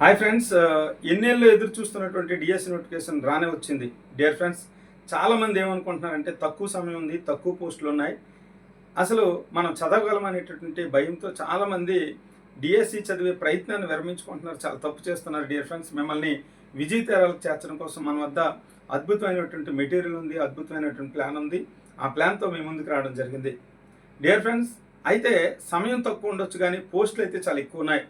Hi friends ఎన్నేళ్ళు ఎదురు చూస్తున్నటువంటి డిఎస్సి నోటిఫికేషన్ రానే వచ్చింది. డియర్ ఫ్రెండ్స్ చాలామంది ఏమనుకుంటున్నారంటే తక్కువ సమయం ఉంది తక్కువ పోస్టులు ఉన్నాయి. అసలు మనం చదవగలం అనేటటువంటి భయంతో చాలామంది డిఎస్సి చదివే ప్రయత్నాన్ని విరమించుకుంటున్నారు చాలా తప్పు చేస్తున్నారు డియర్ ఫ్రెండ్స్. మిమ్మల్ని విజయ తీరాలకు చేర్చడం కోసం మన వద్ద అద్భుతమైనటువంటి మెటీరియల్ ఉంది అద్భుతమైనటువంటి ప్లాన్ ఉంది. ఆ ప్లాన్తో మేము ముందుకు రావడం జరిగింది. డియర్ ఫ్రెండ్స్ అయితే సమయం తక్కువ ఉండొచ్చు కానీ పోస్టులు అయితే చాలా ఎక్కువ ఉన్నాయి.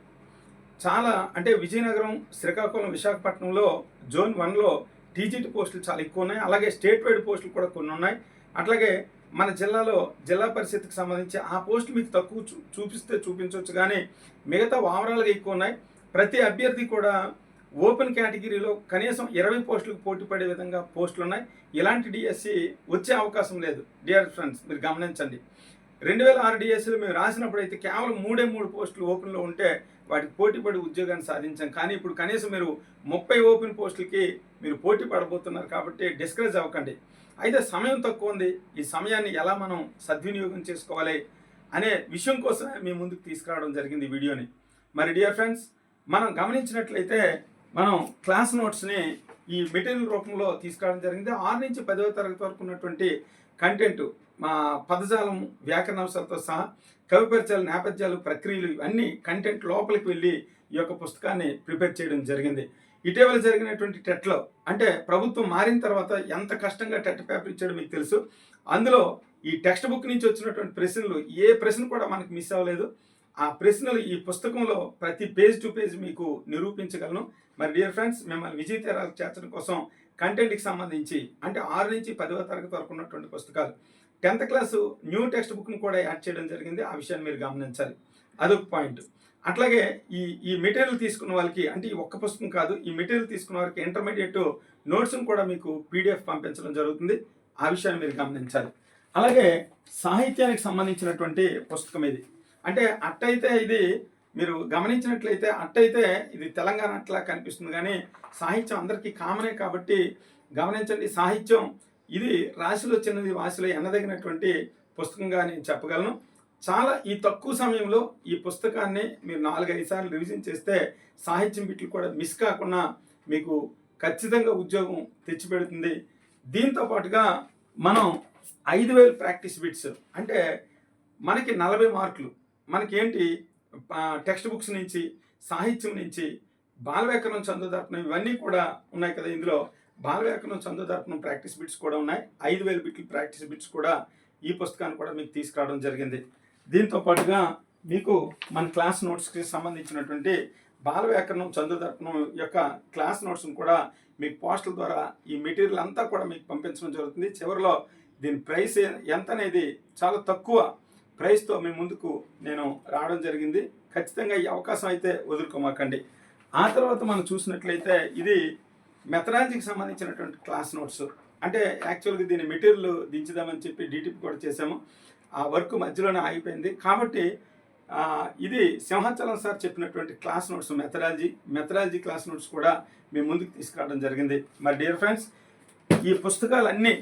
చాలా అంటే విజయనగరం శ్రీకాకుళం విశాఖపట్నంలో జోన్ వన్లో టీజీటీ పోస్టులు చాలా ఎక్కువ ఉన్నాయి. అలాగే స్టేట్ వైడ్ పోస్టులు కూడా కొన్ని ఉన్నాయి. అట్లాగే మన జిల్లాలో జిల్లా పరిషత్కి సంబంధించి ఆ పోస్టులు మీకు తక్కువ చూ చూపిస్తే చూపించవచ్చు కానీ మిగతా ఓవరాల్గా ఎక్కువ ఉన్నాయి. ప్రతి అభ్యర్థి కూడా ఓపెన్ కేటగిరీలో కనీసం ఇరవై పోస్టులకు పోటీ పడే విధంగా పోస్టులు ఉన్నాయి. ఇలాంటి డిఎస్సి వచ్చే అవకాశం లేదు. డియర్ ఫ్రెండ్స్ మీరు గమనించండి. రెండు వేల ఆరు డిఎస్సీలు మేము రాసినప్పుడు అయితే కేవలం మూడే మూడు పోస్టులు ఓపెన్లో ఉంటే వాటికి పోటీపడి ఉద్యోగాన్ని సాధించాం. కానీ ఇప్పుడు కనీసం మీరు ముప్పై ఓపెన్ పోస్టులకి మీరు పోటీ పడబోతున్నారు కాబట్టి డిస్కరేజ్ అవ్వకండి. అయితే సమయం తక్కువ ఉంది. ఈ సమయాన్ని ఎలా మనం సద్వినియోగం చేసుకోవాలి అనే విషయం కోసమే మీ ముందుకు తీసుకురావడం జరిగింది ఈ వీడియోని. మరి డియర్ ఫ్రెండ్స్ మనం గమనించినట్లయితే మనం క్లాస్ నోట్స్ని ఈ మెటీరియల్ రూపంలో తీసుకురావడం జరిగింది. ఆరు నుంచి పదవ తరగతి వరకు ఉన్నటువంటి కంటెంట్ మా పదజాలం వ్యాకరణాంశాలతో సహా కవిపరిచాల నేపథ్యాలు ప్రక్రియలు ఇవన్నీ కంటెంట్ లోపలికి వెళ్ళి ఈ యొక్క పుస్తకాన్ని ప్రిపేర్ చేయడం జరిగింది. ఇటీవల జరిగినటువంటి టెట్లో అంటే ప్రభుత్వం మారిన తర్వాత ఎంత కష్టంగా టెట్ పేపర్ ఇచ్చాడో మీకు తెలుసు. అందులో ఈ టెక్స్ట్ బుక్ నుంచి వచ్చినటువంటి ప్రశ్నలు ఏ ప్రశ్న కూడా మనకు మిస్ అవ్వలేదు. ఆ ప్రశ్నలు ఈ పుస్తకంలో ప్రతి పేజ్ టు పేజ్ మీకు నిరూపించగలను. మరి డియర్ ఫ్రెండ్స్ మిమ్మల్ని విజయ తీరాలు చేర్చడం కోసం కంటెంట్కి సంబంధించి అంటే ఆరు నుంచి పదవ తరగతి వరకు ఉన్నటువంటి పుస్తకాలు. టెన్త్ క్లాసు న్యూ టెక్స్ట్ బుక్ను కూడా యాడ్ చేయడం జరిగింది. ఆ విషయాన్ని మీరు గమనించాలి. అదొక పాయింట్. అట్లాగే ఈ ఈ మెటీరియల్ తీసుకున్న వాళ్ళకి అంటే ఈ ఒక్క పుస్తకం కాదు ఈ మెటీరియల్ తీసుకున్న వారికి ఇంటర్మీడియట్ నోట్స్ను కూడా మీకు పీడిఎఫ్ పంపించడం జరుగుతుంది. ఆ విషయాన్ని మీరు గమనించాలి. అలాగే సాహిత్యానికి సంబంధించినటువంటి పుస్తకం ఇది. అంటే అట్టయితే ఇది మీరు గమనించినట్లయితే అట్టయితే ఇది తెలంగాణ అట్లా కనిపిస్తుంది. కానీ సాహిత్యం అందరికీ కామనే కాబట్టి గమనించండి. సాహిత్యం ఇది రాశిలో చిన్నది వాసిలో ఎన్నదగినటువంటి పుస్తకంగా నేను చెప్పగలను. చాలా ఈ తక్కువ సమయంలో ఈ పుస్తకాన్ని మీరు నాలుగైదు సార్లు రివిజన్ చేస్తే సాహిత్యం బిట్లు కూడా మిస్ కాకుండా మీకు ఖచ్చితంగా ఉద్యోగం తెచ్చిపెడుతుంది. దీంతో పాటుగా మనం ఐదు వేలు ప్రాక్టీస్ బిట్స్ అంటే మనకి నలభై మార్కులు మనకేంటి టెక్స్ట్ బుక్స్ నుంచి సాహిత్యం నుంచి బాలవ్యాకరణం చందోదర్పణం ఇవన్నీ కూడా ఉన్నాయి కదా ఇందులో. బాలవ్యాకరణం చందోదర్పణం ప్రాక్టీస్ బిట్స్ కూడా ఉన్నాయి. ఐదు వేల బిట్లు ప్రాక్టీస్ బిట్స్ కూడా ఈ పుస్తకాన్ని కూడా మీకు తీసుకురావడం జరిగింది. దీంతో పాటుగా మీకు మన క్లాస్ నోట్స్కి సంబంధించినటువంటి బాలవ్యాకరణం చందోదర్పణం యొక్క క్లాస్ నోట్స్ని కూడా మీకు పోస్టల్ ద్వారా ఈ మెటీరియల్ అంతా కూడా మీకు పంపించడం జరుగుతుంది. చివరిలో దీని ప్రైస్ ఎంత అనేది చాలా తక్కువ ప్రైస్తో మీ ముందుకు నేను రావడం జరిగింది. ఖచ్చితంగా ఈ అవకాశం అయితే వదులుకోమాకండి. ఆ తర్వాత మనం చూసినట్లయితే ఇది మెథడాలజీకి సంబంధించినటువంటి క్లాస్ నోట్స్. అంటే యాక్చువల్గా దీని మెటీరియల్ దించుదామని చెప్పి డీటీపీ కూడా చేసాము ఆ వర్క్ మధ్యలోనే ఆగిపోయింది. కాబట్టి ఇది సింహాచలం సార్ చెప్పినటువంటి class notes methodology. Methodology class notes కూడా మేము ముందుకు తీసుకురావడం జరిగింది. మరి డియర్ ఫ్రెండ్స్ ఈ పుస్తకాలన్నీ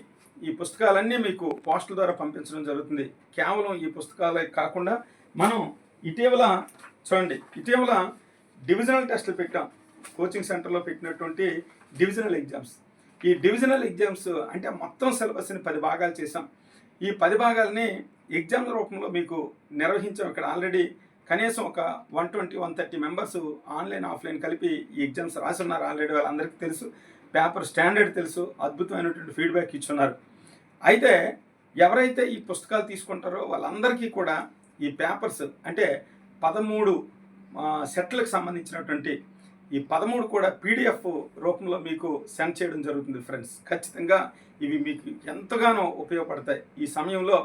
ఈ పుస్తకాలన్నీ మీకు పోస్టుల ద్వారా పంపించడం జరుగుతుంది. కేవలం ఈ పుస్తకాలే కాకుండా మనం ఇటీవల చూడండి ఇటీవల డివిజనల్ టెస్టులు పెట్టాం. కోచింగ్ సెంటర్లో పెట్టినటువంటి డివిజనల్ ఎగ్జామ్స్. ఈ డివిజనల్ ఎగ్జామ్స్ అంటే మొత్తం సిలబస్ని పది భాగాలు చేసాం ఈ పది భాగాలని ఎగ్జామ్ల రూపంలో మీకు నిర్వహించాం ఇక్కడ ఆల్రెడీ. కనీసం ఒక one twenty one thirty members online offline కలిపి ఈ ఎగ్జామ్స్ రాసున్నారు ఆల్రెడీ వాళ్ళందరికీ తెలుసు. పేపర్ స్టాండర్డ్ తెలుసు. అద్భుతమైనటువంటి ఫీడ్బ్యాక్ ఇచ్చున్నారు. అయితే ఎవరైతే ఈ పుస్తకాలు తీసుకుంటారో వాళ్ళందరికీ కూడా ఈ పేపర్స్ అంటే పదమూడు సెట్లకు సంబంధించినటువంటి ఈ పదమూడు కూడా పీడిఎఫ్ రూపంలో మీకు సెండ్ చేయడం జరుగుతుంది ఫ్రెండ్స్. ఖచ్చితంగా ఇవి మీకు ఎంతగానో ఉపయోగపడతాయి. ఈ సమయంలో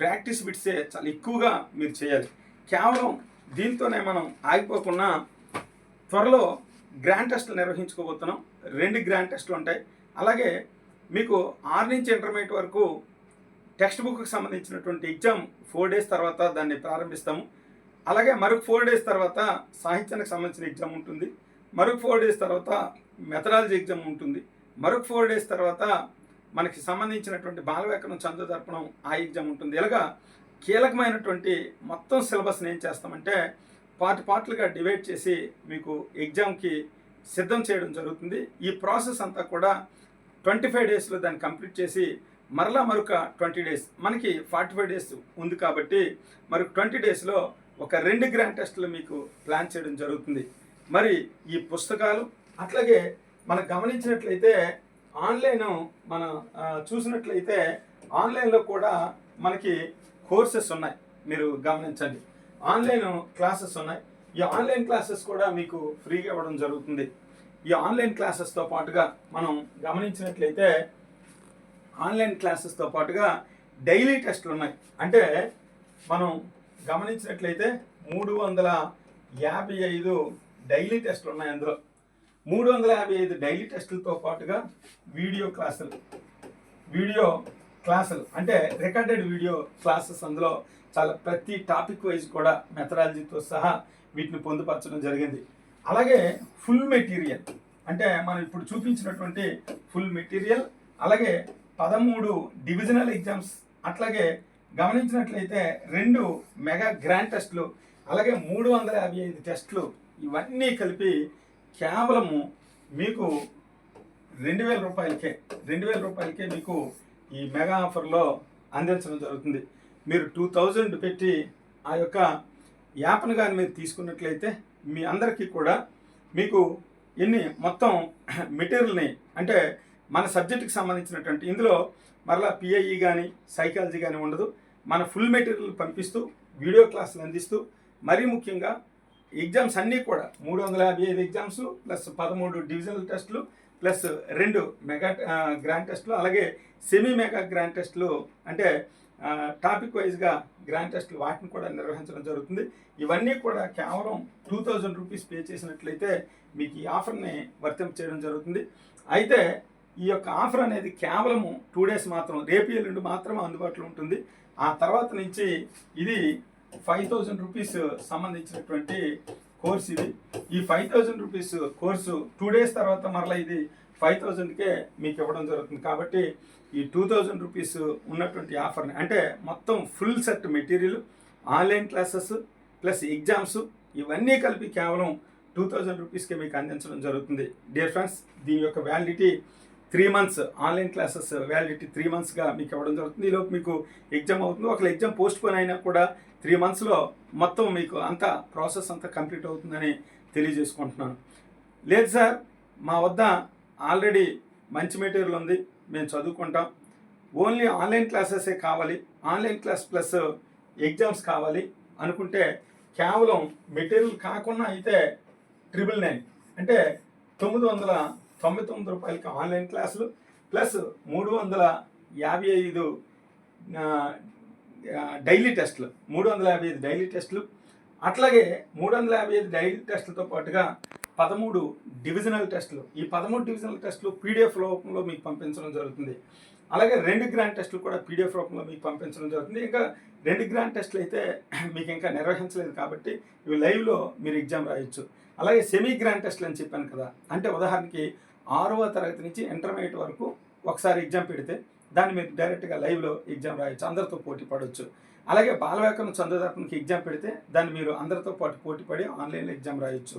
ప్రాక్టీస్ బిట్సే చాలా ఎక్కువగా మీరు చేయాలి. కేవలం దీంతోనే మనం ఆగిపోకుండా త్వరలో గ్రాండ్ టెస్ట్లు నిర్వహించుకోబోతున్నాం. రెండు గ్రాండ్ టెస్ట్లు ఉంటాయి. అలాగే మీకు ఆరు నుంచి ఇంటర్మీడియట్ వరకు టెక్స్ట్ బుక్కి సంబంధించినటువంటి ఎగ్జామ్ ఫోర్ డేస్ తర్వాత దాన్ని ప్రారంభిస్తాము. అలాగే మరొక ఫోర్ డేస్ తర్వాత సాహిత్యానికి సంబంధించిన ఎగ్జామ్ ఉంటుంది. మరొక ఫోర్ డేస్ తర్వాత మెథడాలజీ ఎగ్జామ్ ఉంటుంది. మరొక ఫోర్ డేస్ తర్వాత మనకి సంబంధించినటువంటి బాలవ్యాకరణం చంద్రదర్పణం ఆ ఎగ్జామ్ ఉంటుంది. ఇలాగా కీలకమైనటువంటి మొత్తం సిలబస్ని ఏం చేస్తామంటే పార్ట్ పార్ట్లుగా డివైడ్ చేసి మీకు ఎగ్జామ్కి సిద్ధం చేయడం జరుగుతుంది. ఈ ప్రాసెస్ అంతా కూడా ట్వంటీ ఫైవ్ డేస్లో దాన్ని కంప్లీట్ చేసి మరలా మరొక ట్వంటీ డేస్ మనకి ఫార్టీ ఫైవ్ డేస్ ఉంది కాబట్టి మరొక ట్వంటీ డేస్లో ఒక రెండు గ్రాండ్ టెస్టులు మీకు ప్లాన్ చేయడం జరుగుతుంది. మరి ఈ పుస్తకాలు అట్లాగే మనం గమనించినట్లయితే ఆన్లైన్ మనం చూసినట్లయితే ఆన్లైన్లో కూడా మనకి కోర్సెస్ ఉన్నాయి. మీరు గమనించండి. ఆన్లైన్ క్లాసెస్ ఉన్నాయి. ఈ ఆన్లైన్ క్లాసెస్ కూడా మీకు ఫ్రీగా ఇవ్వడం జరుగుతుంది. ఈ ఆన్లైన్ క్లాసెస్తో పాటుగా మనం గమనించినట్లయితే ఆన్లైన్ క్లాసెస్తో పాటుగా డైలీ టెస్ట్లు ఉన్నాయి. అంటే మనం గమనించినట్లయితే మూడు వందల యాభై ఐదు డైలీ టెస్టులు ఉన్నాయి అందులో. మూడు వందల యాభై ఐదు డైలీ టెస్టులతో పాటుగా వీడియో క్లాసులు. వీడియో క్లాసులు. అంటే రికార్డెడ్ వీడియో క్లాసెస్ అందులో చాలా ప్రతి టాపిక్ వైజ్ కూడా మెథడాలజీతో సహా వీటిని పొందుపరచడం జరిగింది. అలాగే ఫుల్ మెటీరియల్. అంటే మనం ఇప్పుడు చూపించినటువంటి ఫుల్ మెటీరియల్ అలాగే పదమూడు డివిజనల్ ఎగ్జామ్స్ అట్లాగే గమనించినట్లయితే రెండు మెగా గ్రాండ్ టెస్ట్లు అలాగే మూడు వందల యాభై ఐదు టెస్ట్లు ఇవన్నీ కలిపి కేవలము మీకు రెండు వేల రూపాయలకే రెండు వేల రూపాయలకే మీకు ఈ మెగా ఆఫర్లో అందించడం జరుగుతుంది. మీరు టూ థౌజండ్ పెట్టి ఆ యొక్క యాప్ను కానీ మీరు తీసుకున్నట్లయితే మీ అందరికీ కూడా మీకు ఎన్ని మొత్తం మెటీరియల్ని అంటే మన సబ్జెక్టుకి సంబంధించినటువంటి ఇందులో మరలా పిఐఈ కానీ సైకాలజీ కానీ ఉండదు. మన ఫుల్ మెటీరియల్ పంపిస్తూ వీడియో క్లాసులు అందిస్తూ మరీ ముఖ్యంగా ఎగ్జామ్స్ అన్నీ కూడా మూడు వందల యాభై ఐదు ఎగ్జామ్స్ ప్లస్ పదమూడు డివిజనల్ టెస్టులు ప్లస్ రెండు మెగా గ్రాండ్ టెస్టులు అలాగే సెమీ మెగా గ్రాండ్ టెస్టులు అంటే టాపిక్ వైజ్గా గ్రాండ్ టెస్టులు వాటిని కూడా నిర్వహించడం జరుగుతుంది. ఇవన్నీ కూడా కేవలం టూ థౌజండ్ రూపీస్ పే చేసినట్లయితే మీకు ఈ ఆఫర్ని వర్తింప చేయడం జరుగుతుంది. అయితే ఈ యొక్క ఆఫర్ అనేది కేవలము టూ డేస్ మాత్రం రేపు ఎల్లుండి మాత్రమే అందుబాటులో ఉంటుంది. ఆ తర్వాత నుంచి ఇది ఫైవ్ థౌజండ్ రూపీస్ సంబంధించినటువంటి కోర్స్ ఇది. ఈ five thousand rupees course two days తర్వాత మరలా ఇది ఫైవ్ థౌజండ్కే మీకు ఇవ్వడం జరుగుతుంది. కాబట్టి ఈ టూ థౌజండ్ రూపీస్ ఉన్నటువంటి ఆఫర్ని అంటే మొత్తం full set material online classes plus exams ఇవన్నీ కలిపి కేవలం టూ థౌజండ్ రూపీస్కే మీకు అందించడం జరుగుతుంది. డియర్ ఫ్రెండ్స్ దీని యొక్క validity three months online classes validity three మంత్స్గా మీకు ఇవ్వడం జరుగుతుంది. ఈలోపు మీకు ఎగ్జామ్ అవుతుంది. ఒకవేళ ఎగ్జామ్ పోస్ట్ పోన్ అయినా కూడా త్రీ మంత్స్లో మొత్తం మీకు అంతా ప్రాసెస్ అంతా కంప్లీట్ అవుతుందని తెలియజేసుకుంటున్నాను. లేదు సార్ మా వద్ద ఆల్రెడీ మంచి మెటీరియల్ ఉంది. మేము చదువుకుంటాం. ఓన్లీ ఆన్లైన్ క్లాసెసే కావాలి. ఆన్లైన్ క్లాస్ ప్లస్ ఎగ్జామ్స్ కావాలి అనుకుంటే కేవలం మెటీరియల్ కాకుండా అయితే ట్రిపుల్ నైన్. అంటే తొమ్మిది వందల తొంభై తొమ్మిది రూపాయలకి ఆన్లైన్ క్లాసులు ప్లస్ మూడు వందల యాభై ఐదు డైలీ టెస్టులు. మూడు వందల యాభై ఐదు డైలీ టెస్టులు. అట్లాగే మూడు వందల యాభై ఐదు డైలీ టెస్టులతో పాటుగా పదమూడు డివిజనల్ టెస్టులు. ఈ పదమూడు డివిజనల్ టెస్టులు పీడిఎఫ్ రూపంలో మీకు పంపించడం జరుగుతుంది. అలాగే రెండు గ్రాండ్ టెస్టులు కూడా పీడిఎఫ్ రూపంలో మీకు పంపించడం జరుగుతుంది. ఇంకా రెండు గ్రాండ్ టెస్టులు అయితే మీకు ఇంకా నిర్వహించలేదు కాబట్టి ఇవి లైవ్లో మీరు ఎగ్జామ్ రాయొచ్చు. అలాగే సెమీ గ్రాండ్ టెస్టులు అని చెప్పాను కదా. అంటే ఉదాహరణకి ఆరవ తరగతి నుంచి ఇంటర్మీడియట్ వరకు ఒకసారి ఎగ్జామ్ పెడితే దాన్ని మీరు డైరెక్ట్గా లైవ్లో ఎగ్జామ్ రాయొచ్చు అందరితో పోటీ పడవచ్చు అలాగే బాలవ్యాకరణ చంద్రదర్పణకి ఎగ్జామ్ పెడితే దాన్ని మీరు అందరితో పాటు పోటీ పడి ఆన్లైన్లో ఎగ్జామ్ రాయొచ్చు.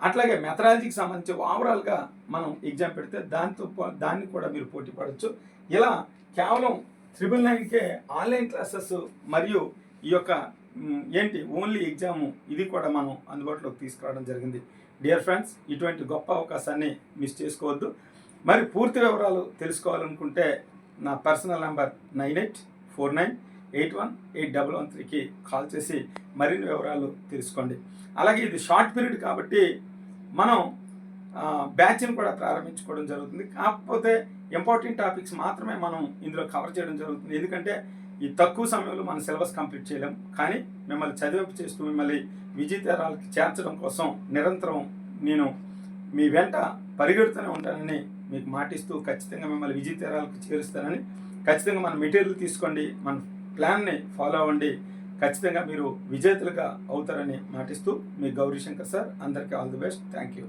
అట్లాగే మెథడాలజీకి సంబంధించి ఓవరాల్గా మనం ఎగ్జామ్ పెడితే దాంతో దాన్ని కూడా మీరు పోటీ పడవచ్చు ఇలా కేవలం త్రిబుల్ నైన్కే ఆన్లైన్ క్లాసెస్ మరియు ఈ యొక్క ఏంటి ఓన్లీ ఎగ్జామ్ ఇది కూడా మనం అందుబాటులోకి తీసుకురావడం జరిగింది. డియర్ ఫ్రెండ్స్ ఇటువంటి గొప్ప అవకాశాన్ని మిస్ చేసుకోవద్దు. మరి పూర్తి వివరాలు తెలుసుకోవాలనుకుంటే నా personal number nine eight four nine eight one eight double one త్రీకి కాల్ చేసి మరిన్ని వివరాలు తెలుసుకోండి. అలాగే ఇది షార్ట్ పీరియడ్ కాబట్టి మనం బ్యాచ్ని కూడా ప్రారంభించుకోవడం జరుగుతుంది. కాకపోతే ఇంపార్టెంట్ టాపిక్స్ మాత్రమే మనం ఇందులో కవర్ చేయడం జరుగుతుంది. ఎందుకంటే ఈ తక్కువ సమయంలో మన సిలబస్ కంప్లీట్ చేయలేం. కానీ మిమ్మల్ని చదివింపు చేస్తూ మిమ్మల్ని విజయతరాలకి చేర్చడం కోసం నిరంతరం నేను మీ వెంట పరిగెడుతూనే ఉంటానని మీకు మాటిస్తూ ఖచ్చితంగా మిమ్మల్ని విజయతరాలకు చేరుస్తానని ఖచ్చితంగా మన మెటీరియల్ తీసుకోండి మన ప్లాన్ని ఫాలో అవ్వండి ఖచ్చితంగా మీరు విజేతలుగా అవుతారని మాటిస్తూ మీ గౌరీ శంకర్ సార్ అందరికీ all the best. Thank you.